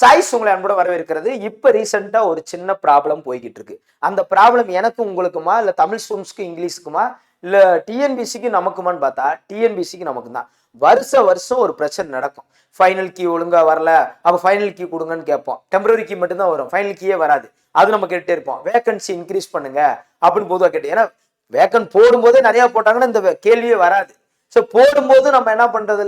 Choice உங்களை அன்போட வரவேற்கிறது. இப்போ ரீசெண்டாக ஒரு சின்ன ப்ராப்ளம் போய்கிட்டு இருக்கு அந்த ப்ராப்ளம் எனக்கும் உங்களுக்குமா? இல்லை தமிழ் ஸ்டூடெண்ட்ஸ்க்கு இங்கிலீஷுக்குமா? இல்லை டிஎன்பிசிக்கு நமக்குமான்னு பார்த்தா டிஎன்பிசிக்கு நமக்கு தான் வருஷ வருஷம் ஒரு பிரச்சனை நடக்கும். ஃபைனல் கீ ஒழுங்காக வரல. அப்போ ஃபைனல் கீ கொடுங்கன்னு கேட்போம். டெம்பரரி கீ மட்டும்தான் வரும். ஃபைனல் கீயே வராது. அது நம்ம கேட்டே இருப்போம். வேகன்சி இன்க்ரீஸ் பண்ணுங்க. அப்படின்னு பொதுவாக கேட்டு ஏன்னா வேக்கன் போடும்போதே நிறையா போட்டாங்கன்னா இந்த கேள்வியே வராது. ஸோ போடும்போது நம்ம என்ன பண்றது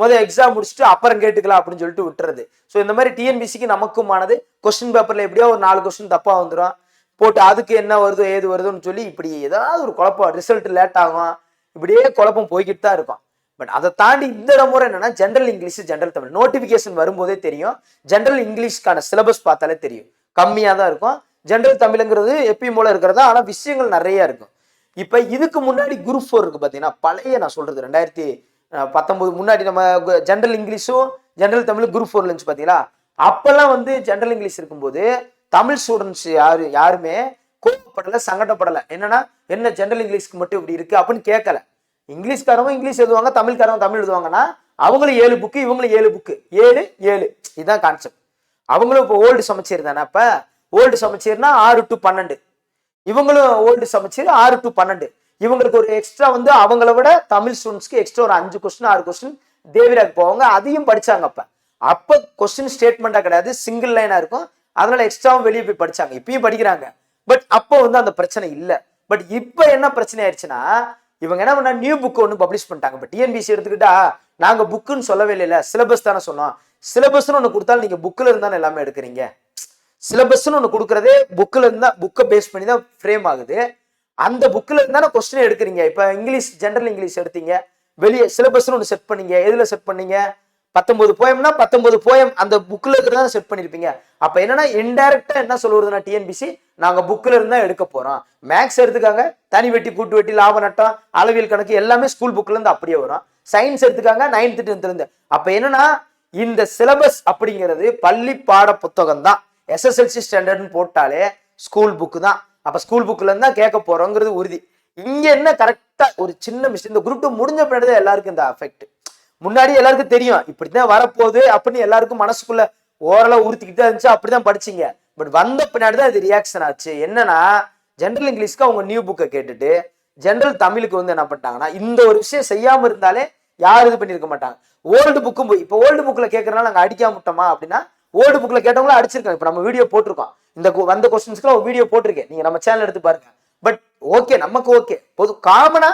முதல் எக்ஸாம் முடிச்சுட்டு அப்புறம் கேட்டுக்கலாம் அப்படின்னு சொல்லிட்டு விட்டுறது. ஸோ இந்த மாதிரி டிஎன்பிசிக்கு நமக்குமானது கொஸ்டின் பேப்பரில் எப்படியோ ஒரு நாலு கொஸ்டின் தப்பாக வந்துடும் போட்டு அதுக்கு என்ன வருதோ ஏது வருதுன்னு சொல்லி இப்படி ஏதாவது ஒரு குழப்பம் ரிசல்ட் லேட் ஆகும். இப்படியே குழப்பம் போய்கிட்டு தான் இருக்கும். பட் அதை தாண்டி இந்த முறை என்னன்னா general English general Tamil. Notification வரும்போதே தெரியும். ஜென்ரல் இங்கிலீஷ்க்கான சிலபஸ் பார்த்தாலே தெரியும். கம்மியாக தான் இருக்கும். ஜென்ரல் தமிழுங்கிறது எப்பயும் போல இருக்கிறதா? ஆனால் விஷயங்கள் நிறைய இருக்கும். இப்போ இதுக்கு முன்னாடி குரூப் ஃபோர் இருக்கு பார்த்தீங்கன்னா பழைய நான் சொல்றது ரெண்டாயிரத்தி பத்தொம்போது பத்தொன்பது முன்னாடி நம்ம ஜென்ரல் இங்கிலீஷும் ஜென்ரல் தமிழ் குரூப் ஃபோர்ல இருந்துச்சு பார்த்தீங்களா அப்பெல்லாம் வந்து ஜென்ரல் இங்கிலீஷ் இருக்கும்போது தமிழ் ஸ்டூடெண்ட்ஸ் யாரு யாருமே கோபப்படலை சங்கடப்படலை. என்னன்னா என்ன ஜென்ரல் இங்கிலீஷ்க்கு மட்டும் இப்படி இருக்கு அப்படின்னு கேட்கல இங்கிலீஷ்காரவங்க இங்கிலீஷ் எழுதுவாங்க தமிழ்காரவங்க தமிழ் எழுதுவாங்கன்னா அவங்களும் ஏழு புக்கு இவங்களும் ஏழு புக்கு ஏழு ஏழு. இதுதான் கான்செப்ட் அவங்களும் இப்போ ஓல்டு சமச்சீர் தானே அப்ப? ஓல்டு சமச்சீர்னா ஆறு டு பன்னெண்டு. இவங்களும் ஓல்டு சமச்சீர் ஆறு டு பன்னெண்டு. இவங்களுக்கு ஒரு எக்ஸ்ட்ரா வந்து அவங்கள விட தமிழ் ஸ்டூடெண்ட்ஸ்க்கு எக்ஸ்ட்ரா ஒரு அஞ்சு கொஸ்டின் ஆறு கொஸ்டின் தேவிராக் போவாங்க. அதையும் படிச்சாங்க அப்ப. அப்ப கொஸ்டின் ஸ்டேட்மெண்டா கிடையாது சிங்கிள் லைனா இருக்கும். அதனால எக்ஸ்ட்ராவும் வெளியே போய் படிச்சாங்க. இப்பயும் படிக்கிறாங்க. பட் அப்போ வந்து அந்த பிரச்சனை இல்லை. பட் இப்போ என்ன பிரச்சனை ஆயிடுச்சுன்னா இவங்க என்ன பண்ணா நியூ புக் ஒன்று பப்ளிஷ் பண்ணிட்டாங்க. இப்போ டிஎன்பிசி எடுத்துக்கிட்டா நாங்க புக்குன்னு சொல்லவே இல்லை சிலபஸ் தானே சொன்னோம். சிலபஸ்னு ஒன்று கொடுத்தாலும் நீங்க புக்கில் இருந்தாலும் எல்லாமே எடுக்கிறீங்க. சிலபஸ்னு ஒன்று கொடுக்குறதே புக்கில் இருந்தால் புக்கை பேஸ் பண்ணி தான் ஃப்ரேம் ஆகுது. அந்த புக்கில் இருந்தானே கொஸ்டின் எடுக்கிறீங்க? இப்போ இங்கிலீஷ் ஜென்ரல் இங்கிலீஷ் எடுத்தீங்க. வெளியே சிலபஸ்ன்னு ஒன்று செட் பண்ணீங்க. எதில் செட் பண்ணீங்க? பத்தொன்பது போயம்னா பத்தொன்பது போயம் அந்த புக்கில் இருக்கிறதா செட் பண்ணியிருப்பீங்க அப்போ என்னன்னா இன்டெரக்டாக என்ன சொல்லுவதுன்னா டிஎன்பிசி நாங்கள் புக்கில் இருந்தால் எடுக்க போகிறோம் மேக்ஸ் எடுத்துக்காங்க. தனி வெட்டி கூட்டு வெட்டி லாப நட்டம் அளவியல் கணக்கு எல்லாமே ஸ்கூல் புக்கிலேருந்து அப்படியே வரும். சயின்ஸ் எடுத்துக்காங்க நைன்த் டென்த்துலேருந்து அப்போ அப்ப என்னன்னா இந்த சிலபஸ் அப்படிங்கிறது பள்ளி பாட புத்தகம் தான் எஸ்எஸ்எல்சி ஸ்டாண்டர்ட்னு போட்டாலே ஸ்கூல் புக்கு தான். அப்போ ஸ்கூல் புக்ல தான் கேட்க போகிறோங்கிறது உறுதி. இங்கே என்ன கரெக்டாக ஒரு சின்ன மிஸ்டேக் இந்த குரூப் டூ முடிஞ்ச பின்னாடி தான் எல்லாருக்கும் இந்த அஃபெக்ட் முன்னாடி எல்லாருக்கும் தெரியும். இப்படி தான் வரப்போகுது அப்படின்னு எல்லாருக்கும் மனசுக்குள்ள ஓரளவு உறுத்திக்கிட்டு தான் இருந்துச்சு. அப்படிதான் படிச்சீங்க. பட் வந்த பின்னாடி தான் இது ரியாக்ஷன் ஆச்சு. என்னன்னா ஜென்ரல் இங்கிலீஷ்க்கு அவங்க நியூ புக்கை கேட்டுட்டு ஜென்ரல் தமிழுக்கு வந்து என்ன பண்ணிட்டாங்கன்னா இந்த ஒரு விஷயம் செய்யாமல் இருந்தாலே யாரும் இது பண்ணியிருக்க மாட்டாங்க. ஓல்டு புக்கும் போய் இப்போ ஓல்டு புக்கில் கேட்குறனால நாங்கள் அடிக்காம விட்டோமா அப்படின்னா ஓல்டு புக்ல கேட்டவங்களும் அடிச்சிருக்காங்க. இப்போ நம்ம வீடியோ போட்டிருக்கோம். இந்த வந்த கொஸ்டின்ஸ்க்கு ஒரு வீடியோ போட்டிருக்கேன். நீங்க நம்ம சேனல் எடுத்து பாருங்க. பட் ஓகே நமக்கு ஓகே பொது காமனா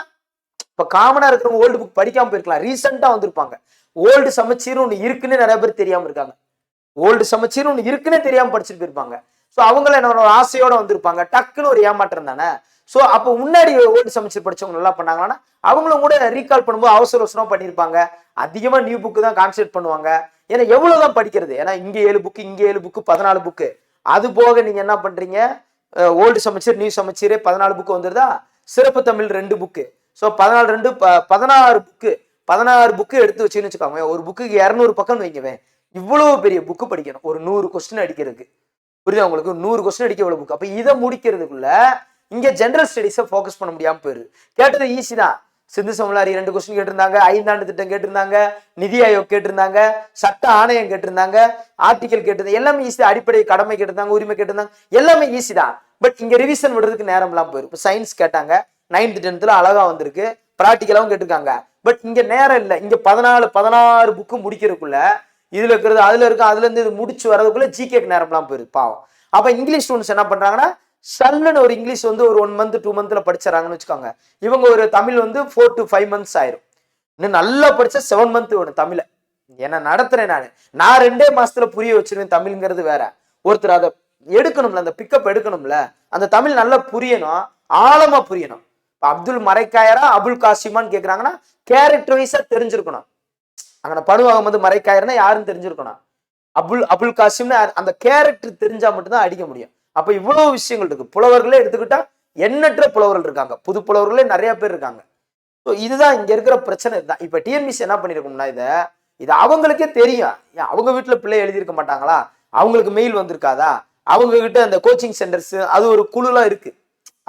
இப்போ காமனா இருக்கிறவங்க ஓல்டு புக் படிக்காமல் போயிருக்கலாம். ரீசெண்டாக வந்திருப்பாங்க. ஓல்டு சமச்சீர் ஒன்று இருக்குன்னு நிறைய பேர் தெரியாமல் இருக்காங்க. ஓல்டு சமச்சீர் ஒன்று இருக்குன்னே தெரியாமல் படிச்சுட்டு போயிருப்பாங்க. ஸோ அவங்கள என்ன ஆசையோட வந்திருப்பாங்க. டக்குன்னு ஒரு ஏமாற்றம் தானே? ஸோ அப்போ முன்னாடி ஓல்டு சமைச்சர் படிச்சவங்க நல்லா பண்ணாங்கன்னா அவங்களும் கூட ரீகால் பண்ணும்போது அவசர அவசரமா பண்ணியிருப்பாங்க. அதிகமா நியூ புக்கு தான் கான்சென்ட் பண்ணுவாங்க. ஏன்னா எவ்வளவுதான் படிக்கிறது? ஏன்னா இங்க ஏழு புக்கு இங்க ஏழு புக்கு பதினாலு புக்கு அது போக நீங்க என்ன பண்றீங்க? ஓல்டு சமைச்சர் நியூ சமைச்சரே பதினாலு புக்கு வந்துருதா? சிறப்பு தமிழ் ரெண்டு புக்கு ஸோ பதினாலு ரெண்டு ப- பதினாறு புக்கு பதினாறு புக்கு எடுத்து வச்சுன்னு வச்சுக்கோங்க ஒரு புக்குக்கு இரநூறு பக்கம் வைங்கவேன் இவ்வளவு பெரிய புக்கு படிக்கணும். ஒரு நூறு கொஸ்டின் அடிக்கிறதுக்கு. புரியுதா உங்களுக்கு? நூறு கொஸ்டின் அடிக்க இவ்வளவு புக் அப்போ இதை முடிக்கிறதுக்குள்ள இங்கே ஜென்ரல் ஸ்டடிஸை ஃபோக்கஸ் பண்ண முடியாமல் போயிரு கேட்டது ஈஸி தான். சிந்து சமலாரி ரெண்டு கொஸ்டின் கேட்டிருந்தாங்க ஐந்தாண்டு திட்டம் கேட்டிருந்தாங்க நிதி ஆயோக் கேட்டிருந்தாங்க சட்ட ஆணையம் கேட்டிருந்தாங்க ஆர்டிக்கல் கேட்டிருந்தாங்க எல்லாமே ஈஸி அடிப்படை கடமை கேட்டிருந்தாங்க உரிமை கேட்டிருந்தாங்க எல்லாமே ஈஸி தான். பட் இங்கே ரிவிஷன் விடுறதுக்கு நேரம்லாம் எல்லாம் இப்போ சயின்ஸ் கேட்டாங்க நைன்த் டென்த்தில் அழகா வந்திருக்கு ப்ராக்டிக்கலாவும் கேட்டிருக்காங்க. பட் இங்கே நேரம் இல்லை. இங்கே பதினாலு பதினாறு புக்கு முடிக்கிறதுக்குள்ள இதுல இருக்கிறது அதுல இருக்கும் அதுல இருந்து இது முடிச்சு வர்றதுக்குள்ளே ஜிகேக்கு நேரம்லாம் போயிருக்கு பாவம். அப்ப இங்கிலீஷ் ஸ்டூடெண்ட்ஸ் என்ன பண்றாங்கன்னா சல்லுன்னு ஒரு இங்கிலீஷ் வந்து ஒரு ஒன் மந்த் டூ மந்த்ல படிச்சிடறாங்கன்னு வச்சுக்கோங்க. இவங்க ஒரு தமிழ் வந்து ஃபோர் டு ஃபைவ் மந்த்ஸ் ஆயிரும். இன்னும் நல்லா படிச்சா செவன் மந்த் வேணும் தமிழை. ஏன்னா நடத்துறேன் நான். நான் ரெண்டே மாசத்துல புரிய வச்சிருவேன் தமிழ்ங்கிறது வேற. ஒருத்தர் அதை எடுக்கணும்ல அந்த பிக்கப் எடுக்கணும்ல அந்த தமிழ் நல்லா புரியணும் ஆழமா புரியணும். அப்துல் மரைக்காயரா அபுல் காசிமான்னு கேக்குறாங்கன்னா கேரக்டர் வைஸா தெரிஞ்சிருக்கணும். அங்கே படுவாங்க வந்து மறைக்காயர்னா யாருன்னு தெரிஞ்சிருக்கணும். அபுல் அபுல் காசிம்னு அந்த கேரக்டர் தெரிஞ்சா மட்டும்தான் அடிக்க முடியும். அப்ப இவ்வளவு விஷயங்கள் இருக்கு. புலவர்களே எடுத்துக்கிட்டா எண்ணற்ற புலவர்கள் இருக்காங்க. புது புலவர்களே நிறைய பேர் இருக்காங்க. ஸோ இதுதான் இங்க இருக்கிற பிரச்சனை இதுதான். இப்ப டிஎன்பிசி என்ன பண்ணிருக்கோம்னா இதை இது அவங்களுக்கே தெரியும். ஏன் அவங்க வீட்டுல பிள்ளை எழுதியிருக்க மாட்டாங்களா? அவங்களுக்கு மெயில் வந்திருக்காதா? அவங்க கிட்ட அந்த கோச்சிங் சென்டர்ஸ் அது ஒரு குழுலாம் இருக்கு.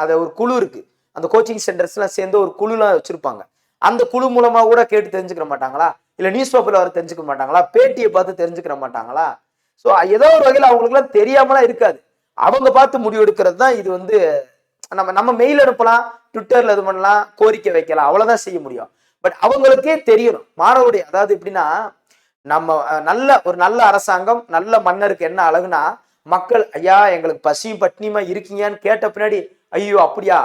அது ஒரு குழு இருக்கு. அந்த கோச்சிங் சென்டர்ஸ்லாம் சேர்ந்து ஒரு குழுலாம் வச்சிருப்பாங்க. அந்த குழு மூலமா கூட கேட்டு தெரிஞ்சுக்கிற மாட்டாங்களா? இல்ல நியூஸ் பேப்பர்ல வர தெரிஞ்சுக்க மாட்டாங்களா? பேட்டியை பார்த்து தெரிஞ்சுக்கிற மாட்டாங்களா? ஸோ ஏதோ ஒரு வகையில் அவங்களுக்குலாம் தெரியாமலாம் இருக்காது. அவங்க பார்த்து முடிவு எடுக்கிறது தான் இது வந்து நம்ம நம்ம மெயில் அனுப்பலாம் ட்விட்டர்ல இது பண்ணலாம் கோரிக்கை வைக்கலாம் அவ்வளவுதான் செய்ய முடியும். பட் அவங்களுக்கே தெரியணும். மாணவருடைய அதாவது எப்படின்னா நம்ம நல்ல ஒரு நல்ல அரசாங்கம் நல்ல மன்னருக்கு என்ன அழகுனா மக்கள் ஐயா எங்களுக்கு பசியும் பட்டினியுமா இருக்கீங்கன்னு கேட்ட பின்னாடி ஐயோ அப்படியா?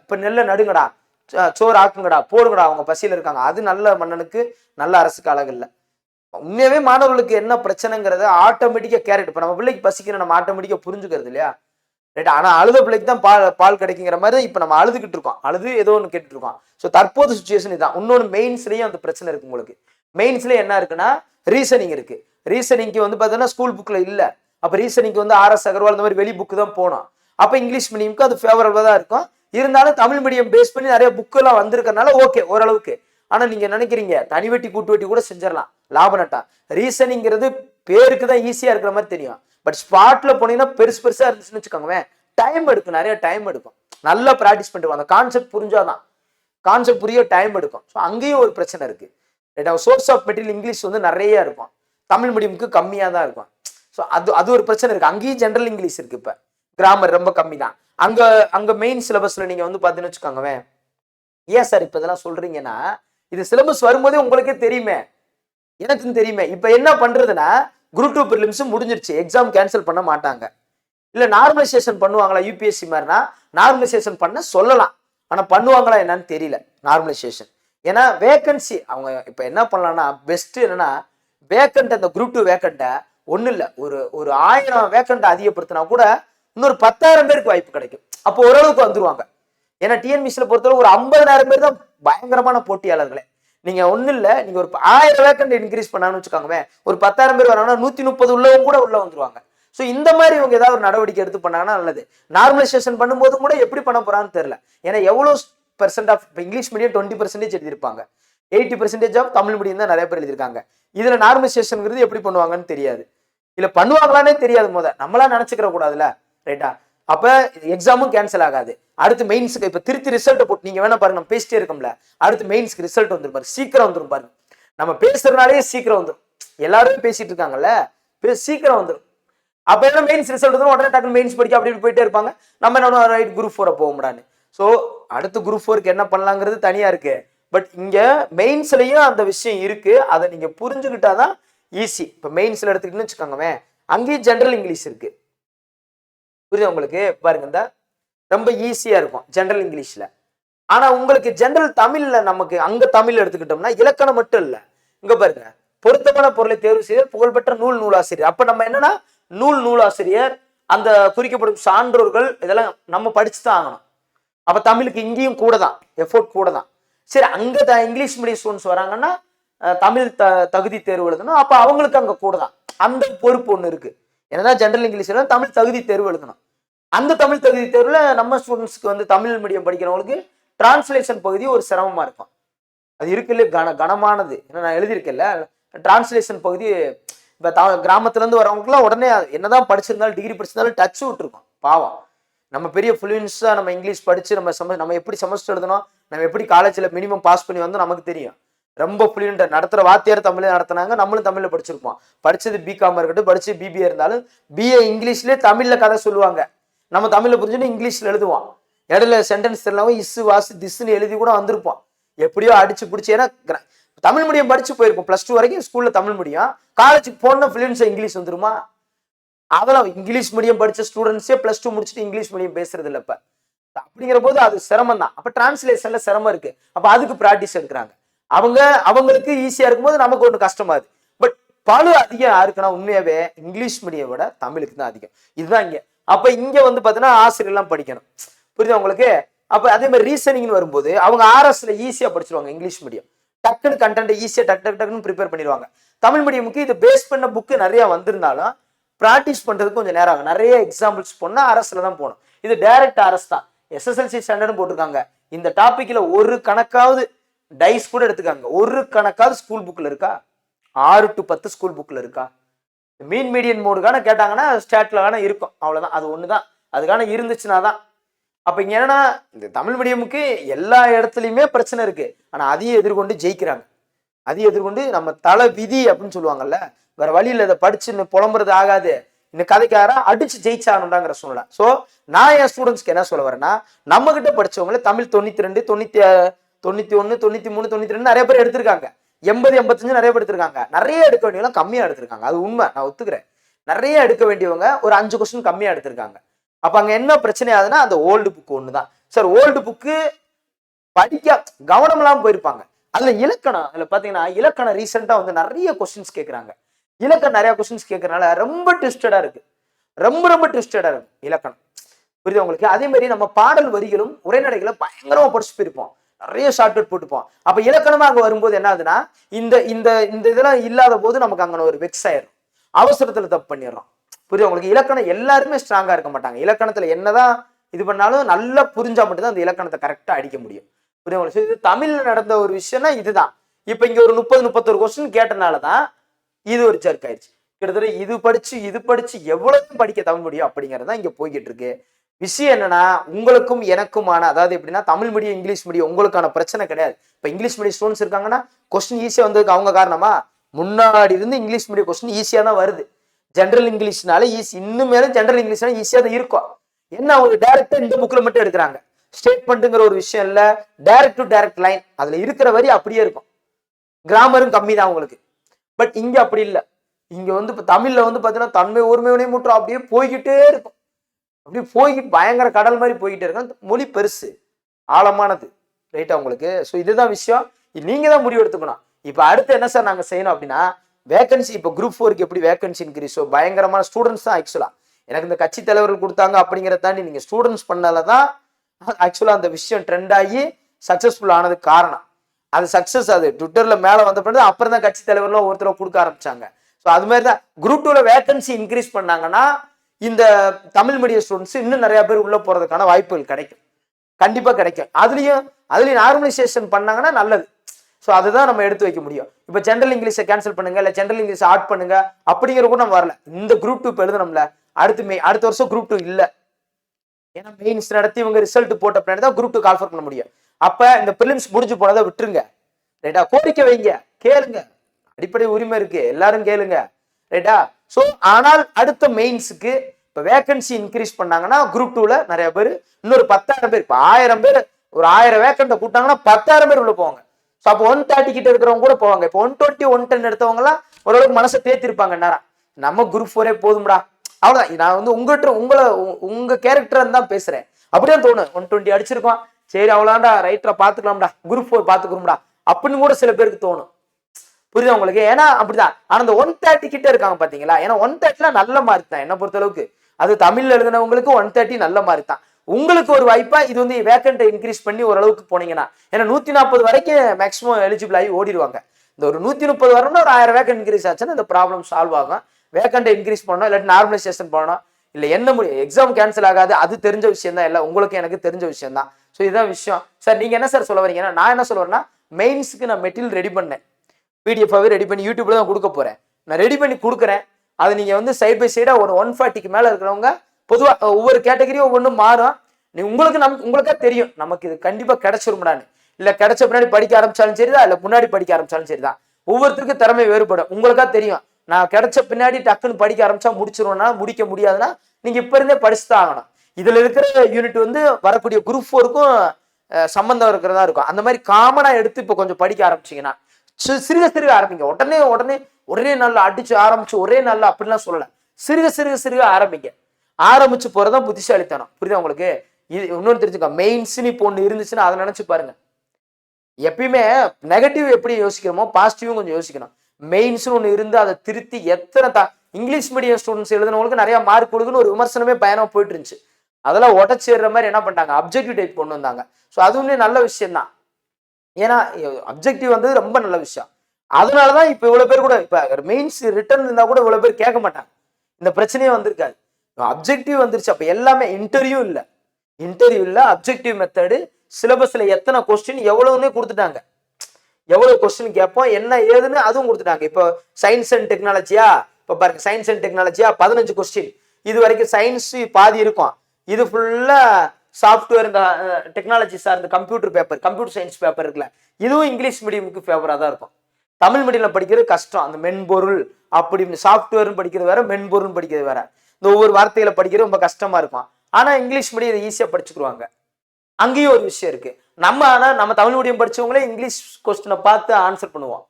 இப்ப நெல்ல நடுங்கடா சோறு ஆக்குங்கடா போடுங்கடா அவங்க பசியில இருக்காங்க. அது நல்ல மன்னனுக்கு நல்ல அரசுக்கு அழகு இல்லை. உண்மையாவே மாணவர்களுக்கு என்ன பிரச்சனைங்கிறத ஆட்டோமேட்டிக்காக கேரட் இப்போ நம்ம பிள்ளைக்கு பசிக்கிற நம்ம ஆட்டோமேட்டிக்காக புரிஞ்சுக்கிறது இல்லையா? ரைட் ஆனால் அழுத பிள்ளைக்கு தான் பால் பால் கிடைக்குங்கிற மாதிரி இப்போ நம்ம அழுதுகிட்டு இருக்கோம். அழுது ஏதோ ஒன்று கேட்டுட்டு இருக்கோம். ஸோ தற்போது சுச்சுவேஷன் இதுதான் இன்னொன்று மெயின்ஸ்லேயும் அந்த பிரச்சனை இருக்கு உங்களுக்கு. மெயின்ஸ்லேயே என்ன இருக்குன்னா ரீசனிங் இருக்கு. ரீசனிங்க்கு வந்து பார்த்தீங்கன்னா ஸ்கூல் புக்கில் இல்லை. அப்போ ரீசனிங்க்கு வந்து ஆர்எஸ் அகர்வால் இந்த மாதிரி வெளி புக்கு தான் போனோம். அப்போ இங்கிலீஷ் மீடியம்க்கு அது ஃபேவரபுளாக தான் இருக்கும். இருந்தாலும் தமிழ் மீடியம் பேஸ் பண்ணி நிறைய புக்கெல்லாம் வந்திருக்கறனால ஓகே ஓரளவுக்கு. ஆனால் நீங்கள் நினைக்கிறீங்க தனி வெட்டி கூட்டு வெட்டி கூட செஞ்சிடலாம். லாப நட்டா. ரீசனிங்கிறது பேருக்கு தான் ஈஸியா இருக்கிற மாதிரி தெரியும். பட் ஸ்பாட்ல போனீங்கன்னா பெருசு பெருசா இருந்துச்சுன்னு வச்சுக்கோங்களேன் டைம் எடுக்கும். நிறைய டைம் எடுக்கும். நல்லா ப்ராக்டிஸ் பண்ணிட்டு அந்த கான்செப்ட் புரிஞ்சாதான். கான்செப்ட் புரிய டைம் எடுக்கும். ஸோ அங்கேயும் ஒரு பிரச்சனை இருக்கு. ரைட்டா சோர்ஸ் ஆஃப் மெட்டீரியல் இங்கிலீஷ் வந்து நிறைய இருக்கும். தமிழ் மீடியமுக்கு கம்மியாக தான் இருக்கும். ஸோ அது அது ஒரு பிரச்சனை இருக்கு. அங்கேயும் ஜென்ரல் இங்கிலீஷ் இருக்கு இப்போ. கிராமர் ரொம்ப கம்மி தான் அங்க அங்க மெயின் சிலபஸ்ல நீங்க வந்து பார்த்தீங்கன்னு வச்சுக்கோங்கவே ஏன் சார் இப்போ இதெல்லாம் சொல்றீங்கன்னா இது சிலபஸ் வரும்போதே உங்களுக்கே தெரியுமே. எனக்கும் தெரியுமே. இப்போ என்ன பண்றதுன்னா குரூப் டூ ப்ரிலிம்ஸ் முடிஞ்சிருச்சு. எக்ஸாம் கேன்சல் பண்ண மாட்டாங்க. இல்ல நார்மலைசேஷன் பண்ணுவாங்களா யூபிஎஸ்சி மாதிரினா நார்மலைசேஷன் பண்ண சொல்லலாம். ஆனா பண்ணுவாங்களா என்னன்னு தெரியல நார்மலைசேஷன் ஏன்னா வேக்கன்சி அவங்க இப்போ என்ன பண்ணலாம்னா பெஸ்ட் என்னன்னா வேக்கண்ட் அந்த குரூப் டூ வேக்கண்ட்டை ஒன்றும் இல்லை. ஒரு ஒரு ஆயிரம் வேக்கண்ட்டை அதிகப்படுத்தினா கூட இன்னொரு பத்தாயிரம் பேருக்கு வாய்ப்பு கிடைக்கும். அப்போ ஓரளவுக்கு வந்துருவாங்க. ஏன்னா டிஎன்பிசியில் பொறுத்தவரை ஒரு ஐம்பதாயிரம் பேர் தான் பயங்கரமான போட்டியாளர்களே. நீங்க ஒன்றும் இல்லை நீங்க ஒரு ஆயிரம் வேக்கண்ட் இன்க்ரீஸ் பண்ணான்னு வச்சுக்கோங்க ஒரு பத்தாயிரம் பேர் வராங்கன்னா நூத்தி முப்பது உள்ளவங்க கூட உள்ள வந்துருவாங்க. ஸோ இந்த மாதிரி இவங்க ஏதாவது ஒரு நடவடிக்கை எடுத்து பண்ணாங்கன்னா நல்லது. நார்மலைசேஷன் பண்ணும்போது கூட எப்படி பண்ண போறான்னு தெரியல. ஏன்னா எவ்வளோ பெர்சென்ட் ஆஃப் இப்போ இங்கிலீஷ் மீடியம் டுவெண்ட்டி பர்சன்டேஜ் எழுதியிருப்பாங்க. Eighty percentage of Tamil medium தான் நிறைய பேர் எழுதியிருக்காங்க. இதுல நார்மலைசேஷனுங்கிறது எப்படி பண்ணுவாங்கன்னு தெரியாது. இல்லை பண்ணுவாங்களானே தெரியாது முத. நம்மளா நினைச்சுக்கிற கூடாதுல ரைட்டா அப்ப எக்ஸாமும் கேன்சல் ஆகாது. அடுத்து மெயின்ஸுக்கு இப்ப திருத்தி ரிசல்ட் போட்டு நீங்க வேணா பாருங்க நம்ம பேசிட்டே இருக்கோம்ல. அடுத்து மெயின்ஸ்க்கு ரிசல்ட் வந்துரும் பாரு சீக்கிரம் வந்துரும் பாருங்க நம்ம பேசுறதுனாலே சீக்கிரம் வந்துடும் எல்லாரும் பேசிட்டு இருக்காங்கல்ல பே- சீக்கிரம் வந்துடும் அப்போ என்ன மெயின்ஸ் ரிசல்ட் வந்துரும் உடனே டக்குனு மெயின்ஸ் படிக்க அப்படி இப்படி போயிட்டே இருப்பாங்க. நம்ம என்ன ரைட் குரூப் ஃபோரை போகும்டான்னு. ஸோ அடுத்து குரூப் ஃபோருக்கு என்ன பண்ணலாங்கிறது தனியா இருக்கு. பட் இங்க மெயின்ஸ்லயும் அந்த விஷயம் இருக்கு. அதை நீங்க புரிஞ்சுக்கிட்டாதான் ஈஸி இப்போ மெயின்ஸ்ல எடுத்துக்கிட்டுன்னு வச்சுக்கோங்கவேன் அங்கேயும் ஜென்ரல் இங்கிலீஷ் இருக்கு. புரியுது உங்களுக்கு? பாருங்க இந்த ரொம்ப ஈஸியா இருக்கும் ஜென்ரல் இங்கிலீஷ்ல ஆனா உங்களுக்கு ஜென்ரல் தமிழ்ல நமக்கு அங்க தமிழ் எடுத்துக்கிட்டோம்னா இலக்கணம் மட்டும் இல்லை. இங்க பாருங்க பொருத்தமான பொருளை தேர்வு செய்ய புகழ்பெற்ற நூல் நூலாசிரியர். அப்ப நம்ம என்னன்னா நூல் நூலாசிரியர் அந்த குறிக்கப்படும் சான்றோர்கள் இதெல்லாம் நம்ம படிச்சு தான் ஆகணும். அப்ப தமிழுக்கு இங்கேயும் கூட தான் எஃபோர்ட் கூட தான். சரி அங்க த- இங்கிலீஷ் மீடியம் ஸ்டூடெண்ட்ஸ் வராங்கன்னா தமிழ் த தகுதி தேர்வு எழுதணும். அப்ப அவங்களுக்கு அங்க கூட தான். அந்த பொறுப்பு ஒண்ணு இருக்கு. என்னதான் ஜென்ரல் இங்கிலீஷ் தமிழ் தகுதி தேர்வு எழுதணும். அந்த தமிழ் தகுதி தேர்வில் நம்ம ஸ்டூடெண்ட்ஸ்க்கு வந்து தமிழ் மீடியம் படிக்கிறவங்களுக்கு டிரான்ஸ்லேஷன் பகுதி ஒரு சிரமமாக இருக்கும். அது இருக்குல்ல கன கனமானது. ஏன்னா நான் எழுதியிருக்கேன்ல. டிரான்ஸ்லேஷன் பகுதி இப்போ த கிராமத்துலேருந்து வரவங்களுக்குலாம் உடனே என்னதான் படிச்சிருந்தாலும் டிகிரி படிச்சிருந்தாலும் டச் விட்டுருக்கும் பாவம். நம்ம பெரிய ஃப்ளூயன்ஸாக நம்ம இங்கிலீஷ் படித்து நம்ம செம நம்ம எப்படி செமஸ்டர் எழுதணும் நம்ம எப்படி காலேஜில் மினிமம் பாஸ் பண்ணி வந்தோம் நமக்கு தெரியும். ரொம்ப ஃப்ளூயண்ட் நடத்துகிற வாத்தியார் தமிழே நடத்துனாங்க. நம்மளும் தமிழில் படிச்சிருப்போம். படித்தது பிகாம் இருக்கட்டும் படித்து பிபிஏ இருந்தாலும் பிஏ இங்கிலீஷ்லேயே தமிழில் கதை சொல்லுவாங்க. நம்ம தமிழில் புரிஞ்சுன்னு இங்கிலீஷில் எழுதுவோம். இடையில சென்டென்ஸ் தெரியலாம இஸ்ஸு வாசு திஸ்ன்னு எழுதி கூட வந்திருப்போம். எப்படியோ அடிச்சு பிடிச்சி ஏன்னா கிர- தமிழ் மீடியம் படிச்சு போயிருப்போம். ப்ளஸ் டூ வரைக்கும் ஸ்கூல்ல தமிழ் மீடியம். காலேஜுக்கு போன ஃப்ளூயன்ஸாக இங்கிலீஷ் வந்துருமா? அதெல்லாம் இங்கிலீஷ் மீடியம் படிச்ச ஸ்டூடெண்ட்ஸே ப்ளஸ் டூ முடிச்சுட்டு இங்கிலீஷ் மீடியம் பேசுறது இல்லை இப்ப. அப்படிங்கிற போது அது சிரமம் தான் அப்ப டிரான்ஸ்லேஷன்ல சிரமம் இருக்கு. அப்ப அதுக்கு ப்ராக்டிஸ் எடுக்கிறாங்க. அவங்க அவங்களுக்கு ஈஸியா இருக்கும்போது நமக்கு ஒன்று கஷ்டமா இருக்கு. பட் பழு அதிகம் யாருக்குன்னா உண்மையாவே இங்கிலீஷ் மீடியம் விட தமிழுக்கு தான் அதிகம். இதுதான் இங்க. அப்ப இங்க வந்து பாத்தீங்கன்னா ஆசிரியர்லாம் படிக்கணும். புரியுதா உங்களுக்கு? அப்ப அதே மாதிரி ரீசனிங்னு வரும்போது அவங்க ஆர்எஸ்ல ஈஸியா படிச்சிருவாங்க இங்கிலீஷ் மீடியம் டக்குன்னு கண்டென்ட் ஈஸியா டக்கு டக்கு டக்குன்னு ப்ரிப்பேர் பண்ணிடுவாங்க. தமிழ் மீடியமுக்கு இது பேஸ் பண்ண புக்கு நிறைய வந்திருந்தாலும் ப்ராக்டிஸ் பண்றதுக்கு கொஞ்சம் நேரம் ஆகும். நிறைய எக்ஸாம்பிள்ஸ் போனா அரசுல தான் போகணும். இது டைரக்ட் அரசு தான். எஸ்எஸ்எல்சி ஸ்டாண்டர்டும் போட்டிருக்காங்க. இந்த டாபிக்ல ஒரு கணக்காவது டைஸ் கூட எடுத்துக்காங்க. ஒரு கணக்காவது ஸ்கூல் புக்கில் இருக்கா? ஆறு டு பத்து ஸ்கூல் புக்கில் இருக்கா? மீன் மீடியன் மோடுக்கான கேட்டாங்கன்னா ஸ்டேட்டில் வேணால் இருக்கும். அவ்வளோதான் அது ஒன்று தான் அதுக்கான இருந்துச்சுன்னா தான் அப்போ இங்கே என்னன்னா இந்த தமிழ் மீடியமுக்கு எல்லா இடத்துலையுமே பிரச்சனை இருக்குது ஆனால் அதையும் எதிர்கொண்டு ஜெயிக்கிறாங்க. அதையும் எதிர்கொண்டு நம்ம தலை விதி அப்படின்னு சொல்லுவாங்கல்ல வேற வழியில் இதை படிச்சு இன்னும் புலம்புறது ஆகாது. இந்த கதைக்காரா அடிச்சு ஜெயிச்சாகணும்டாங்கிற சூழ்நிலை. ஸோ நான் என் ஸ்டூடெண்ட்ஸ்க்கு என்ன சொல்ல வரேன்னா நம்ம கிட்ட படிச்சவங்கள தமிழ் தொண்ணூத்தி ரெண்டு தொண்ணூத்தி தொண்ணூத்தி ஒன்று தொண்ணூத்தி மூணு தொண்ணூத்தி ரெண்டு நிறைய பேர் எடுத்திருக்காங்க. எண்பது எண்பத்தஞ்சு நிறைய பேர் எடுத்திருக்காங்க. நிறைய எடுக்க வேண்டியவங்க கம்மியா எடுத்திருக்காங்க. அது உண்மை நான் ஒத்துக்கிறேன். நிறைய எடுக்க வேண்டியவங்க ஒரு அஞ்சு கொஸ்டின் கம்மியா எடுத்திருக்காங்க. அப்ப அங்க என்ன பிரச்சனை ஆகுதுன்னா அந்த ஓல்டு புக் ஒன்று தான் சார் ஓல்டு புக்கு படிக்க கவனம் இல்லாம போயிருப்பாங்க. அதுல இலக்கணம் அதுல பாத்தீங்கன்னா இலக்கணம் ரீசெண்டா வந்து நிறைய கொஸ்டின்ஸ் கேட்குறாங்க இலக்கணம் நிறைய கொஸ்டின்ஸ் கேட்கறனால ரொம்ப ட்விஸ்டடா இருக்கு. ரொம்ப ரொம்ப ட்விஸ்டடா இருக்கு இலக்கணம். புரியுது உங்களுக்கு? அதே மாதிரி நம்ம பாடல் வரிகளும் உரைநடைகளை பயங்கரமா படிச்சு போயிருப்போம். நிறைய ஷார்ட்கட் போட்டுப்போம். அப்போ இலக்கணமாக அங்கே வரும்போது என்ன ஆகுதுன்னா இந்த இந்த இந்த இதெல்லாம் இல்லாத போது நமக்கு அங்கே ஒரு வெக்ஸ் ஆயிடும் அவசரத்தில் தப்பு பண்ணிடுறோம். புரியுது உங்களுக்கு? இலக்கணம் எல்லாருமே ஸ்ட்ராங்காக இருக்க மாட்டாங்க. இலக்கணத்தில் என்னதான் இது பண்ணாலும் நல்லா புரிஞ்சால் மட்டும்தான் அந்த இலக்கணத்தை கரெக்டாக அடிக்க முடியும். புரியுது உங்களுக்கு? இது தமிழில் நடந்த ஒரு விஷயம்னா இதுதான். இப்போ இங்கே ஒரு முப்பது முப்பத்தொரு கொஸ்டின் கேட்டனால தான் இது ஒரு ஜர்க் ஆயிடுச்சு கிட்டத்தட்ட இது படிச்சு இது படிச்சு எவ்வளவு படிக்க தமிழ் முடியும் அப்படிங்கிறது தான் இங்க போய்கிட்டு இருக்கு. விஷயம் என்னன்னா உங்களுக்கும் எனக்குமான அதாவது எப்படின்னா தமிழ் மீடியம் இங்கிலீஷ் மீடியம் உங்களுக்கான பிரச்சனை கிடையாது. இப்போ இங்கிலீஷ் மீடியம் ஸ்டூடெண்ட்ஸ் இருக்காங்கன்னா கொஸ்டின் ஈஸியாக வந்ததுக்கு அவங்க காரணமா? முன்னாடி இருந்து இங்கிலீஷ் மீடியம் கொஸ்டின் ஈஸியாக தான் வருது. ஜென்ரல் இங்கிலீஷ்னால ஈஸி இன்னும் மேலும் ஜென்ரல் இங்கிலீஷ்னால ஈஸியாக தான் இருக்கும். என்ன அவங்க டேரக்டா இந்த புக்கில் மட்டும் எடுக்கிறாங்க? ஸ்டேட்மெண்ட்டுங்கிற ஒரு விஷயம் இல்லை டேரக்ட் டு டேரக்ட் லைன் அதில் இருக்கிற வரி அப்படியே இருக்கும். கிராமரும் கம்மி தான் உங்களுக்கு. பட் இங்கே அப்படி இல்லை. இங்கே வந்து இப்போ தமிழில் வந்து பார்த்தீங்கன்னா தன்மை ஒருமை முற்றம் அப்படியே போய்கிட்டே இருக்கும். அப்படியே போய்கிட்டு பயங்கர கடல் மாதிரி போய்கிட்டே இருக்கும் அந்த மொழி பெருசு. ஆழமானது. ரைட்டா உங்களுக்கு? ஸோ இதுதான் விஷயம். நீங்க தான் முடிவு எடுத்துக்கணும். இப்போ அடுத்து என்ன சார் நாங்கள் செய்யணும் அப்படின்னா வேகன்சி இப்போ குரூப் ஃபோருக்கு எப்படி வேகன்சி இன்க்ரீஸோ பயங்கரமான ஸ்டூடெண்ட்ஸ் தான் ஆக்சுவலா எனக்கு இந்த கட்சி தலைவர்கள் கொடுத்தாங்க அப்படிங்கிறத தாண்டி நீங்க ஸ்டூடெண்ட்ஸ் பண்ணால தான் ஆக்சுவலா அந்த விஷயம் ட்ரெண்ட் ஆகி சக்சஸ்ஃபுல் ஆனதுக்கு காரணம். அது சக்சஸ் அது. ட்விட்டர்ல மேலே வந்த பிறகு அப்புறம் தான் கட்சி தலைவர்லாம் ஒருத்தர் கொடுக்க ஆரம்பிச்சாங்க. ஸோ அது மாதிரி தான். குரூப் டூவில் வேகன்சி இன்க்ரீஸ் பண்ணாங்கன்னா இந்த தமிழ் மீடியம் ஸ்டூடெண்ட்ஸ் இன்னும் நிறைய பேர் உள்ள போறதுக்கான வாய்ப்புகள் கிடைக்கும். கண்டிப்பா கிடைக்கும். அதுலயும் அதுலயும் நார்மலைசேஷன் பண்ணாங்கன்னா நல்லது. ஸோ அதுதான் நம்ம எடுத்து வைக்க முடியும். இப்போ ஜென்ரல் இங்கிலீஷை கேன்சல் பண்ணுங்க இல்லை ஜென்ரல் இங்கிலீஷ் ஆட் பண்ணுங்க அப்படிங்கிற கூட நம்ம வரல. இந்த குரூப் டூ இப்போ எழுதணும்ல அடுத்து மே அடுத்த வருஷம் குரூப் டூ இல்லை. ஏன்னா மெயின்ஸ் நடத்தி இவங்க ரிசல்ட் போட்ட பின்னாடி தான் குரூப் டூ கால்ஃபர் பண்ண முடியும். அப்ப இந்த பிலிம்ஸ் முடிஞ்சு போனதை விட்டுருங்க. ரைட்டா கோரிக்கை வைங்க. கேளுங்க. அடிப்படை உரிமை இருக்கு. எல்லாரும் கேளுங்க. ரைட்டா ஸோ ஆனால் அடுத்த மெயின்ஸுக்கு இப்போ வேகன்சி இன்க்ரீஸ் பண்ணாங்கன்னா குரூப் டூவில் நிறைய பேர் இன்னொரு பத்தாயிரம் பேர் இப்போ ஆயிரம் பேர் ஒரு ஆயிரம் வேக்கண்ட்டை கூட்டாங்கன்னா பத்தாயிரம் பேர் உள்ள போவாங்க. ஸோ அப்போ ஒன் தேர்ட்டி கிட்ட இருக்கிறவங்க கூட போவாங்க. இப்போ ஒன் டுவெண்ட்டி ஒன் டென் எடுத்தவங்கலாம் ஓரளவுக்கு மனசை தேத்திருப்பாங்க. நேரம் நம்ம குரூப் ஃபோரே போதும்டா. அவ்வளோதான் நான் வந்து உங்கள்கிட்ட உங்களை உங்கள் கேரக்டர்னு தான் பேசுகிறேன் அப்படியே தோணும். ஒன் டுவெண்ட்டி அடிச்சிருக்கோம் சரி அவ்வளோண்டா ரைட்டரா பார்த்துக்கலாம்டா. குரூப் ஃபோர் பார்த்துக்கிறோம்டா அப்படின்னு கூட சில பேருக்கு தோணும். புரியுதா உங்களுக்கு? ஏன்னா அப்படிதான். ஆனா அந்த ஒன் தேர்ட்டி கிட்ட இருக்காங்க பாத்தீங்களா? ஏன்னா ஒன் தேர்ட்டிலாம் நல்ல மார்க் தான். என்ன பொறுத்த அளவுக்கு அது தமிழ்ல எழுதினவங்களுக்கு ஒன் தேர்ட்டி நல்ல மார்க் தான். உங்களுக்கு ஒரு வாய்ப்பா இது வந்து வேக்கண்ட்டை இன்க்ரீஸ் பண்ணி ஓரளவுக்கு போனீங்கன்னா ஏன்னா நூத்தி நாற்பது வரைக்கும் மேக்ஸிமம் எலிஜிபிள் ஆகி ஓடிடுவாங்க. இந்த ஒரு நூத்தி முப்பது வரணும்னா ஒரு ஆயிரம் வேக்கண்ட் இன்க்ரீஸ் ஆச்சுன்னா இந்த ப்ராப்ளம் சால்வ் ஆகும். வேக்கண்ட்டை இன்க்ரீஸ் பண்ணணும் இல்லாட்டி நார்மலைசேஷன் பண்ணணும். இல்ல என்ன முடியும் எக்ஸாம் கேன்சல் ஆகாது. அது தெரிஞ்ச விஷயம் தான். இல்லை உங்களுக்கு எனக்கு தெரிஞ்ச விஷயம் தான். ஸோ இதுதான் விஷயம். சார் நீங்க என்ன சார் சொல்ல வரீங்கன்னா நான் என்ன சொல்லுவேன்னா மெயின்ஸுக்கு நான் மெட்டீரியல் ரெடி பண்ணேன். பிடிஎஃபாகவே ரெடி பண்ணி யூடியூப்ல தான் கொடுக்க போறேன். நான் ரெடி பண்ணி கொடுக்குறேன். அதை நீங்க வந்து சைட் பை சைடா ஒரு ஒன் ஃபார்ட்டிக்கு மேல இருக்கிறவங்க பொதுவாக ஒவ்வொரு கேட்டகரியும் ஒவ்வொன்றும் மாறும். நீ உங்களுக்கு நமக்கு உங்களுக்கா தெரியும். நமக்கு இது கண்டிப்பா கிடைச்சிருமான்னு இல்ல கிடைச்ச பின்னாடி படிக்க ஆரம்பிச்சாலும் சரிதான் இல்ல முன்னாடி படிக்க ஆரம்பிச்சாலும் சரிதான் ஒவ்வொருத்தருக்கும் திறமை வேறுபடும். உங்களுக்கா தெரியும். நான் கிடைச்ச பின்னாடி டக்குன்னு படிக்க ஆரம்பிச்சா முடிச்சிருவேன்னா முடிக்க முடியாதுன்னா நீங்க இப்ப இருந்தே படிச்சு தான் ஆகணும். இதுல இருக்கிற யூனிட் வந்து வரக்கூடிய குரூப் ஃபோருக்கும் சம்பந்தம் இருக்கிறதா இருக்கும். அந்த மாதிரி காமனா எடுத்து இப்போ கொஞ்சம் படிக்க ஆரம்பிச்சீங்கன்னா சிறுக சிறுக ஆரம்பிங்க. உடனே உடனே ஒரே நாளில் அடிச்சு ஆரம்பிச்சு ஒரே நாளில் அப்படிலாம் சொல்லல. சிறுக சிறுக சிறுக ஆரம்பிங்க. ஆரம்பிச்சு போறதான் புத்திசாலித்தனம். புரியுதா உங்களுக்கு? இது இன்னொன்று தெரிஞ்சுக்க. மெயின்ஸ்னு இப்போ ஒன்று இருந்துச்சுன்னா அதை நினைச்சு பாருங்க. எப்பயுமே நெகட்டிவ் எப்படி யோசிக்கிறோமோ பாசிட்டிவும் கொஞ்சம் யோசிக்கணும். மெயின்ஸ்னு ஒன்று இருந்து அதை திருத்தி எத்தனை தா இங்கிலீஷ் மீடியம் ஸ்டூடெண்ட்ஸ் எழுதுனவங்களுக்கு நிறைய மார்க் கொடுக்குன்னு ஒரு விமர்சனமே பயணம் போயிட்டு இருந்துச்சு. அதெல்லாம் உடச்சிடுற மாதிரி என்ன பண்ணிட்டாங்க? அப்ஜெக்டிவ் டைப் கொண்டு வந்தாங்க. ஸோ அதுவுமே நல்ல விஷயம் தான் ஏன்னா அப்ஜெக்டிவ் வந்து ரொம்ப நல்ல விஷயம். அதனாலதான் இப்போ இவ்வளவு பேர் கூட இப்போ மெயின்ஸ் ரிட்டர்ன் இருந்தா கூட இவ்வளவு பேர் கேட்க மாட்டாங்க. இந்த பிரச்சனையே வந்திருக்காது. அப்ஜெக்டிவ் வந்துருச்சு. அப்ப எல்லாமே இன்டர்வியூ இல்ல. இன்டர்வியூ இல்ல அப்ஜெக்டிவ் மெத்தடு சிலபஸ்ல எத்தனை கொஸ்டின் எவ்வளவுன்னே கொடுத்துட்டாங்க. எவ்வளவு கொஸ்டின் கேட்போம் என்ன ஏதுன்னு அதுவும் கொடுத்துட்டாங்க. இப்போ சயின்ஸ் அண்ட் டெக்னாலஜியா இப்போ பாருங்க சயின்ஸ் அண்ட் டெக்னாலஜியா பதினஞ்சு கொஸ்டின் இது வரைக்கும் சயின்ஸ் பாதி இருக்கும். இது ஃபுல்லா சாஃப்ட்வேர் இந்த டெக்னாலஜி சார் இந்த computer paper computer science paper இருக்குல்ல இதுவும் இங்கிலீஷ் மீடியமுக்கு ஃபேவராக தான் இருக்கும். தமிழ் மீடியம்ல படிக்கிறது கஷ்டம். அந்த மென்பொருள் அப்படி சாஃப்ட்வேர்னு படிக்கிறது வேற மென்பொருள்னு படிக்கிறது வேற. இந்த ஒவ்வொரு வார்த்தையில படிக்கிறது ரொம்ப கஷ்டமா இருக்கும். ஆனா இங்கிலீஷ் மீடியம் இதை ஈஸியா படிச்சுக்கிடுவாங்க அங்கேயும் ஒரு விஷயம் இருக்கு. நம்ம ஆனா நம்ம தமிழ் மீடியம் படிச்சவங்களே இங்கிலீஷ் கொஸ்டினை பார்த்து ஆன்சர் பண்ணுவோம்.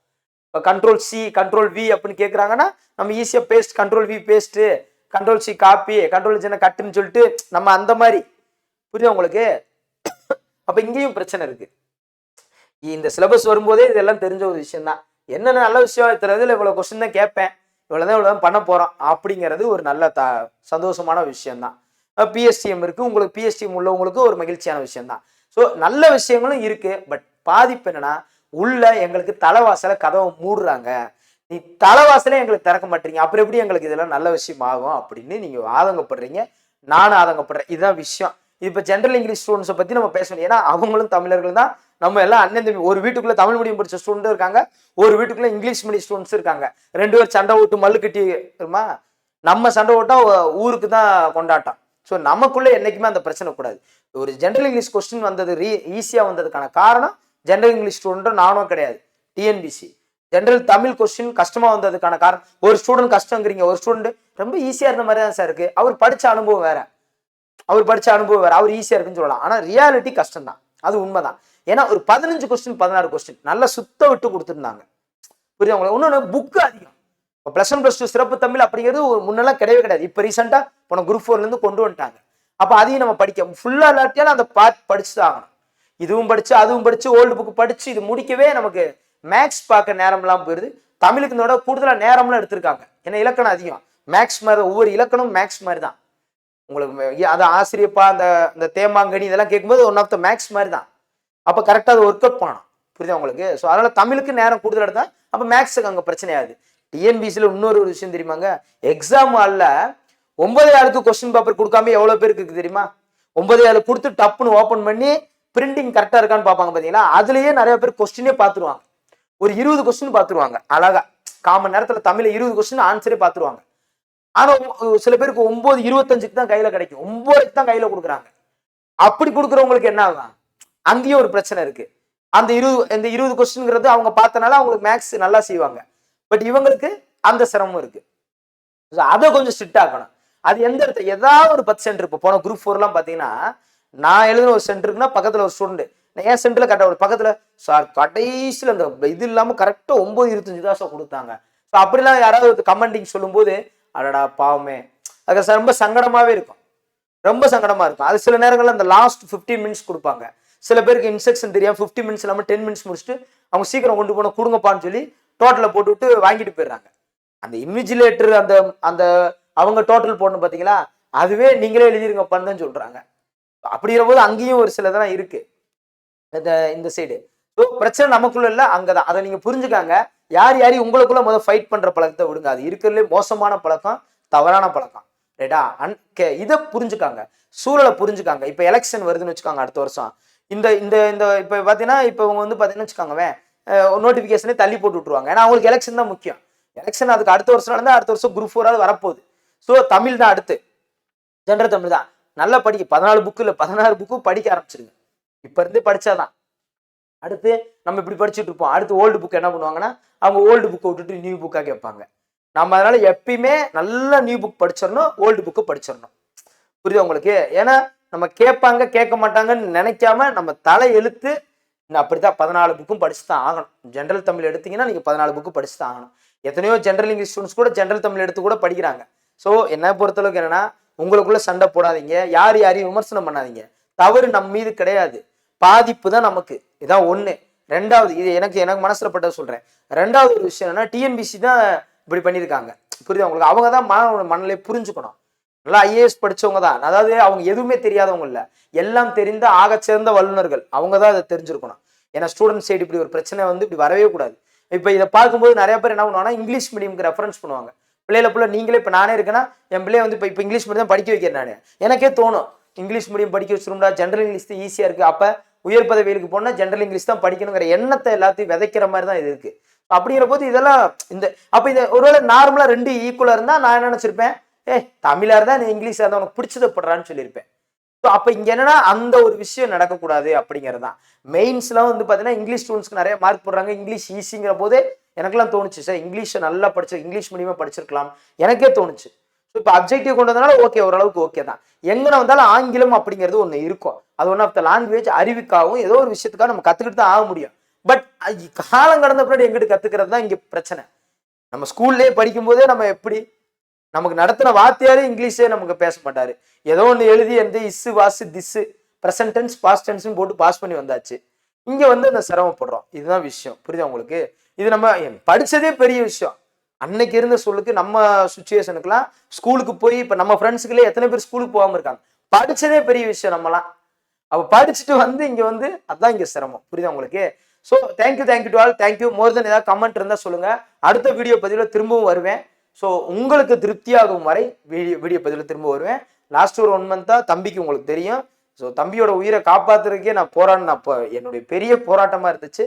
இப்போ கண்ட்ரோல் சி கண்ட்ரோல் வி அப்படின்னு கேட்குறாங்கன்னா நம்ம ஈஸியாக paste control V paste control C copy control ஜென கட்டுன்னு சொல்லிட்டு நம்ம அந்த மாதிரி புரியுதா உங்களுக்கு? அப்போ இங்கேயும் பிரச்சனை இருக்கு. இந்த சிலபஸ் வரும்போதே இதெல்லாம் தெரிஞ்ச ஒரு விஷயம் தான் என்னென்ன நல்ல விஷயம் இத்தனை இவ்வளோ கொஸ்டின் தான் கேட்பேன். இவ்வளோதான் இவ்வளோ பண்ண போகிறோம் அப்படிங்கிறது ஒரு நல்ல த சந்தோஷமான விஷயம்தான். பிஎஸ்டிஎம் இருக்குது உங்களுக்கு பிஎஸ்டிஎம் உள்ளவங்களுக்கு ஒரு மகிழ்ச்சியான விஷயம்தான். ஸோ நல்ல விஷயங்களும் இருக்குது பட் பாதிப்பு என்னன்னா உள்ள எங்களுக்கு தலைவாசலை கதவை மூடுறாங்க. நீ தலைவாசலே எங்களுக்கு திறக்க மாட்டீங்க. அப்புறம் எப்படி எங்களுக்கு இதெல்லாம் நல்ல விஷயம் ஆகும் அப்படின்னு நீங்கள் ஆதங்கப்படுறீங்க. நானும் ஆதங்கப்படுறேன். இதுதான் விஷயம். இப்போ ஜென்ரல் இங்கிலீஷ் ஸ்டூடெண்ட்ஸை பற்றி நம்ம பேசணும் ஏன்னா அவங்களும் தமிழர்கள் தான். நம்ம எல்லாம் அண்ணன் தம்பி ஒரு வீட்டுக்குள்ள தமிழ் மீடியம் படித்த ஸ்டூடெண்ட்டும் இருக்காங்க. ஒரு வீட்டுக்குள்ளே இங்கிலீஷ் மீடியம் ஸ்டூடெண்ட்ஸ் இருக்காங்க. ரெண்டு பேர் சண்டை ஓட்டு மல்லு கட்டி இருமா நம்ம சண்டை ஓட்டா ஊருக்கு தான் கொண்டாட்டம். ஸோ நமக்குள்ளே என்றைக்குமே அந்த பிரச்சனை கூடாது. ஒரு ஜென்ரல் இங்கிலீஷ் கொஸ்டின் வந்தது ரீ ஈஸியாக வந்ததுக்கான காரணம் ஜென்ரல் இங்கிலீஷ் ஸ்டூடெண்ட்டும் நானும் கிடையாது. டிஎன்பிசி ஜென்ரல் தமிழ் கொஸ்டின் கஷ்டமாக வந்ததுக்கான காரணம் ஒரு ஸ்டூடெண்ட் கஷ்டங்கிறீங்க ஒரு ஸ்டூடெண்ட் ரொம்ப ஈஸியாக இருந்த மாதிரி தான் சார் இருக்குது அவர் படித்த அனுபவம் வேறு. அவர் படித்த அனுபவம் வேறு அவர் ஈஸியாக இருக்குன்னு சொல்லலாம். ஆனால் ரியாலிட்டி கஷ்டம் தான் அது உண்மைதான். ஏன்னா ஒரு பதினஞ்சு கொஸ்டின் பதினாறு கொஸ்டின் நல்லா சுத்த விட்டு கொடுத்துருந்தாங்க. புரியுது உங்களுக்கு? இன்னொன்று புக்கு அதிகம். இப்போ ப்ளஸ் ஒன் ப்ளஸ் டூ சிறப்பு தமிழ் அப்படிங்கிறது ஒரு முன்னெல்லாம் கிடையவே கிடையாது. இப்போ ரீசெண்டாக போன குரூப் ஃபோர்லேருந்து கொண்டு வந்துட்டாங்க. அப்போ அதையும் நம்ம படிக்க ஃபுல்லாக இல்லாட்டியாலும் அந்த பார்த்து படிச்சு தான் ஆகணும். இதுவும் படித்து அதுவும் படித்து ஓல்டு புக்கு படித்து இது முடிக்கவே நமக்கு மேக்ஸ் பார்க்க நேரம்லாம் போயிருது. தமிழுக்கு இந்த கூடுதலாக நேரம்லாம் எடுத்திருக்காங்க. ஏன்னா இலக்கணம் அதிகம். மேக்ஸ் மாதிரி ஒவ்வொரு இலக்கணம் மேக்ஸ் மாதிரி தான். உங்களுக்கு அது ஆசிரியப்பா அந்த அந்த தேமாங்கனி இதெல்லாம் கேட்கும்போது ஒன் ஆஃப் த மேக்ஸ் மாதிரி தான் அப்போ கரெக்டாக அது ஒர்க் அவுட் பண்ணணும். புரியுதா உங்களுக்கு? ஸோ அதனால தமிழுக்கு நேரம் கூடுதல் எடுத்தா அப்போ மேக்ஸுக்கு அங்கே பிரச்சனையாது டிஎன்பிசியில் இன்னொரு ஒரு விஷயம் தெரியுமாங்க? எக்ஸாம் ஹாலில் ஒன்பது ஆளுக்கு கொஸ்டின் பேப்பர் கொடுக்காம எவ்வளோ பேருக்கு இருக்குது தெரியுமா? ஒன்பது ஆளு கொடுத்து டப்புன்னு ஓப்பன் பண்ணி பிரிண்டிங் கரெக்டாக இருக்கான்னு பார்ப்பாங்க பார்த்தீங்களா அதுலேயே நிறைய பேர் கொஸ்டினே பார்த்துருவாங்க. ஒரு இருபது கொஸ்டின் பார்த்துருவாங்க. அழகா. காமன் நேரத்தில் தமிழில் இருபது கொஸ்டின் ஆன்சரே பார்த்துருவாங்க. ஆனா சில பேருக்கு ஒன்பது இருபத்தஞ்சுக்கு தான் கையில கிடைக்கும். ஒன்பதுக்கு தான் கையில கொடுக்குறாங்க. அப்படி கொடுக்குறவங்களுக்கு என்ன ஆகும்? அங்கேயும் ஒரு பிரச்சனை இருக்கு. அந்த இருபது இந்த இருபது கொஸ்டின்ங்கிறது அவங்க பார்த்தனால அவங்களுக்கு மேக்ஸ் நல்லா செய்வாங்க. பட் இவங்களுக்கு அந்த சிரமம் இருக்கு. அதை கொஞ்சம் ஸ்ட்ரிக்ட் ஆக்கணும். அது எந்த இடத்துல ஏதாவது ஒரு பத்து சென்டர் இப்போ போன குரூப் ஃபோர்லாம் பார்த்தீங்கன்னா நான் எழுதின ஒரு சென்டருக்குன்னா பக்கத்தில் ஒரு ஸ்டூடெண்ட் ஏன் சென்டரில் கரெக்டாக பக்கத்தில் சார் கடைசியில் அந்த இது இல்லாமல் கரெக்டாக ஒம்பது இருபத்தஞ்சு தான் சார் கொடுத்தாங்க. ஸோ அப்படிலாம் யாராவது கமெண்டிங் சொல்லும்போது அடடா பாவமே. அது சார் ரொம்ப சங்கடமாகவே இருக்கும். ரொம்ப சங்கடமாக இருக்கும். அது சில நேரங்களில் அந்த லாஸ்ட் 15 மினிட்ஸ் கொடுப்பாங்க. சில பேருக்கு இன்ஸ்ட்ரக்ஷன் தெரியாமல் ஃபிஃப்டி மினிட்ஸ் இல்லாமல் டென் மினிட்ஸ் முடிச்சுட்டு அவங்க சீக்கிரம் கொண்டு போன கொடுங்கப்பான்னு சொல்லி டோட்டலில் போட்டுவிட்டு வாங்கிட்டு போயிடுறாங்க. அந்த இமிஜிலேட்டர் அந்த அந்த அவங்க டோட்டல் போடணும் பார்த்தீங்களா அதுவே நீங்களே எழுதிருங்கப்பான்னு தான் சொல்கிறாங்க அப்படிங்கிற போது அங்கேயும் ஒரு சிலதெல்லாம் இருக்குது இந்த இந்த சைடு ஸோ பிரச்சனை நமக்குள்ள இல்லை அங்கதான். அதை நீங்கள் புரிஞ்சுக்காங்க. யார் யாரையும் உங்களுக்குள்ள முதல் ஃபைட் பண்ற பழக்கத்தை விடுங்க. அது இருக்கிறதுலே மோசமான பழக்கம் தவறான பழக்கம். ரைட்டா அன் கே இதை புரிஞ்சுக்காங்க. சூழலை புரிஞ்சுக்காங்க. இப்போ எலெக்ஷன் வருதுன்னு வச்சுக்காங்க அடுத்த வருஷம். இந்த இந்த இந்த இப்போ பார்த்தீங்கன்னா இப்போ இவங்க வந்து பார்த்தீங்கன்னு வச்சுக்கோங்க நோட்டிஃபிகேஷனே தள்ளி போட்டு விட்ருவாங்க ஏன்னா அவங்களுக்கு எலெக்ஷன் தான் முக்கியம். எலெக்ஷன் அதுக்கு அடுத்த வருஷம் நடந்தால் அடுத்த வருஷம் குரூப் ஃபோராவது வரப்போகுது. ஸோ தமிழ் தான் அடுத்து. ஜென்ரல் தமிழ் தான். நல்லா படிக்க பதினாலு புக்கு இல்லை பதினாறு புக்கு படிக்க ஆரம்பிச்சிருங்க. இப்போ இருந்தே படித்தாதான் அடுத்து நம்ம இப்படி படிச்சுட்டு இருப்போம். அடுத்து ஓல்டு புக் என்ன பண்ணுவாங்கன்னா அவங்க ஓல்டு புக்கை விட்டுட்டு நியூ புக்காக கேட்பாங்க. நம்ம அதனால எப்பயுமே நல்லா நியூ புக் படிச்சிடணும் ஓல்டு புக்கு படிச்சிடணும். புரியுது உங்களுக்கு? ஏன்னா நம்ம கேட்பாங்க கேட்க மாட்டாங்கன்னு நினைக்காம நம்ம தலை எழுத்து இன்னும் அப்படித்தான் பதினாலு புக்கும் படிச்சு தான் ஆகணும். ஜென்ரல் தமிழ் எடுத்தீங்கன்னா நீங்கள் பதினாலு புக்கு படிச்சு தான் ஆகணும். எத்தனையோ ஜென்ரல் இங்கிலீஷ் ஸ்டூடெண்ட்ஸ் கூட ஜென்ரல் தமிழ் எடுத்து கூட படிக்கிறாங்க. ஸோ என்னை பொறுத்தளவுக்கு என்னன்னா உங்களுக்குள்ள சண்டை போடாதீங்க. யார் யாரையும் விமர்சனம் பண்ணாதீங்க. தவறு நம்ம மீது கிடையாது. பாதிப்பு தான் நமக்கு. இதான் ஒன்று ரெண்டாவது இது எனக்கு எனக்கு மனசில் பட்டதை சொல்கிறேன் ரெண்டாவது ஒரு விஷயம் என்னன்னா டிஎன்பிசி தான் இப்படி பண்ணியிருக்காங்க. புரியுது? அவங்களுக்கு அவங்க தான் மன மனநிலை புரிஞ்சுக்கணும். நல்லா ஐஏஎஸ் படிச்சவங்க தான். அதாவது அவங்க எதுவுமே தெரியாதவங்க இல்லை. எல்லாம் தெரிந்த ஆகச்சிறந்த வல்லுநர்கள். அவங்க தான் அதை தெரிஞ்சிருக்கணும். ஏன்னா ஸ்டூடெண்ட் சைடு இப்படி ஒரு பிரச்சனை வந்து இப்படி வரவே கூடாது. இப்போ இதை பார்க்கும்போது நிறைய பேர் என்ன பண்ணுவாங்கன்னா இங்கிலீஷ் மீடியம்க்கு ரெஃபரன்ஸ் பண்ணுவாங்க. பிள்ளையில பிள்ளை நீங்களே இப்போ நானே இருக்கேன்னா என் பிள்ளைய வந்து இப்போ இப்போ இங்கிலீஷ் மீடியம் தான் படிக்க வைக்கிறேன் நான். எனக்கே தோணும். இங்கிலீஷ் மீடியம் படிக்க வச்சிருந்தா ஜென்ரல் இங்கிலீஷ் தான் ஈஸியாக இருக்குது அப்போ உயர் பதவிகளுக்கு போனால் ஜென்ரல் இங்கிலீஷ் தான் படிக்கணுங்கிற எண்ணத்தை எல்லாத்தையும் விதைக்கிற மாதிரி தான் இது இருக்குது அப்படிங்கிற போது இதெல்லாம் இந்த அப்போ இந்த ஒருவேளை நார்மலாக ரெண்டு ஈக்குவலாக இருந்தால் நான் என்ன நினச்சிருப்பேன்? ஏ தமிழாக இருந்தால் நீ இங்கிலீஷாக இருந்தால் உனக்கு பிடிச்சதை போடுறான்னு சொல்லியிருப்பேன். ஸோ அப்போ இங்கே என்னன்னா அந்த ஒரு விஷயம் நடக்கக்கூடாது அப்படிங்கிறது தான். மெயின்ஸ்லாம் வந்து பார்த்தீங்கன்னா இங்கிலீஷ் ஸ்டூடெண்ட்ஸ்க்கு நிறைய மார்க் போடுறாங்க. இங்கிலீஷ் ஈஸிங்கிற போது எனக்கெல்லாம் தோணுச்சு சார் இங்கிலீஷை நல்லா படிச்சு இங்கிலீஷ் மீடியமாக படிச்சிருக்கலாம். எனக்கே தோணுச்சு. இப்போ அப்ஜெக்டிவ் கொண்டு வந்தனால ஓகே ஓரளவுக்கு ஓகே தான். எங்கே வந்தாலும் ஆங்கிலம் அப்படிங்கிறது ஒன்று இருக்கும். அது ஒன் ஆஃப் த லாங்குவேஜ் அறிவுக்காகவும் ஏதோ ஒரு விஷயத்துக்காக நம்ம கற்றுக்கிட்டு தான் ஆக முடியும். பட் காலம் கடந்த பின்னாடி எங்கிட்டு கற்றுக்கிறது தான் இங்கே பிரச்சனை. நம்ம ஸ்கூல்லேயே படிக்கும்போதே நம்ம எப்படி நமக்கு நடத்தின வாத்தியாரே இங்கிலீஷே நமக்கு பேச மாட்டாரு. ஏதோ ஒன்று எழுதி எந்த is was this present tense past டென்ஸ்னு போட்டு பாஸ் பண்ணி வந்தாச்சு. இங்கே வந்து அந்த சிரமப்படுறோம். இதுதான் விஷயம். புரியுதா உங்களுக்கு? இது நம்ம படித்ததே பெரிய விஷயம். அன்னைக்கு இருந்த சொல்லுக்கு நம்ம சுச்சுவேஷனுக்குலாம் ஸ்கூலுக்கு போய் இப்போ நம்ம ஃப்ரெண்ட்ஸுக்குள்ளே எத்தனை பேர் ஸ்கூலுக்கு போகாமல் இருக்காங்க? படிச்சதே பெரிய விஷயம் நம்மலாம். அப்போ படிச்சுட்டு வந்து இங்க வந்து அதுதான் இங்க சிரமம். புரியுதா உங்களுக்கு? So thank you thank you to all thank you more then ஏதாவது கமெண்ட் இருந்தால் சொல்லுங்க. அடுத்த வீடியோ பதிவில் திரும்பவும் வருவேன். ஸோ உங்களுக்கு திருப்தியாகும் வரை வீடியோ வீடியோ பதிவில் திரும்ப வருவேன். லாஸ்ட் ஒரு ஒன் மந்த்தாக தம்பிக்கு உங்களுக்கு தெரியும். ஸோ தம்பியோட உயிரை காப்பாத்துறதுக்கே நான் போராடின அப்போ என்னுடைய பெரிய போராட்டமாக இருந்துச்சு.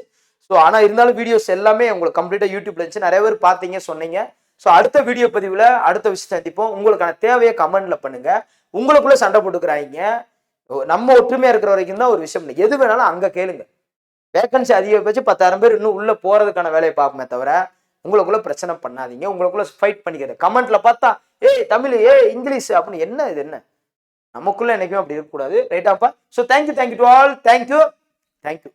ஸோ ஆனால் இருந்தாலும் வீடியோஸ் எல்லாமே உங்களுக்கு கம்ப்ளீட்டாக யூடியூப்ல இருந்துச்சு. நிறைய பேர் பார்த்தீங்க சொன்னீங்க. ஸோ அடுத்த வீடியோ பதிவில் அடுத்த விஷயம் சந்திப்போம். உங்களுக்கான தேவையை கமெண்ட்ல பண்ணுங்க. உங்களுக்குள்ள சண்டை போட்டுக்கிறாங்க நம்ம ஒற்றுமையா இருக்கிற வரைக்கும் தான் ஒரு விஷயம். எது வேணாலும் அங்கே கேளுங்க. வேகன்சி அதிகபட்சம் பத்தாயிரம் பேர் இன்னும் உள்ள போறதுக்கான வேலையை பார்ப்போமே தவிர உங்களுக்குள்ள பிரச்சனை பண்ணாதீங்க. உங்களுக்குள்ள ஃபைட் பண்ணிக்கிறது கமெண்ட்ல பார்த்தா ஏய் தமிழ் ஏய் இங்கிலீஷ் அப்படின்னு என்ன இது என்ன? நமக்குள்ள என்னைக்கும் அப்படி இருக்கக்கூடாது. ரைட்டாப்பா so thank you thank you to all thank you thank you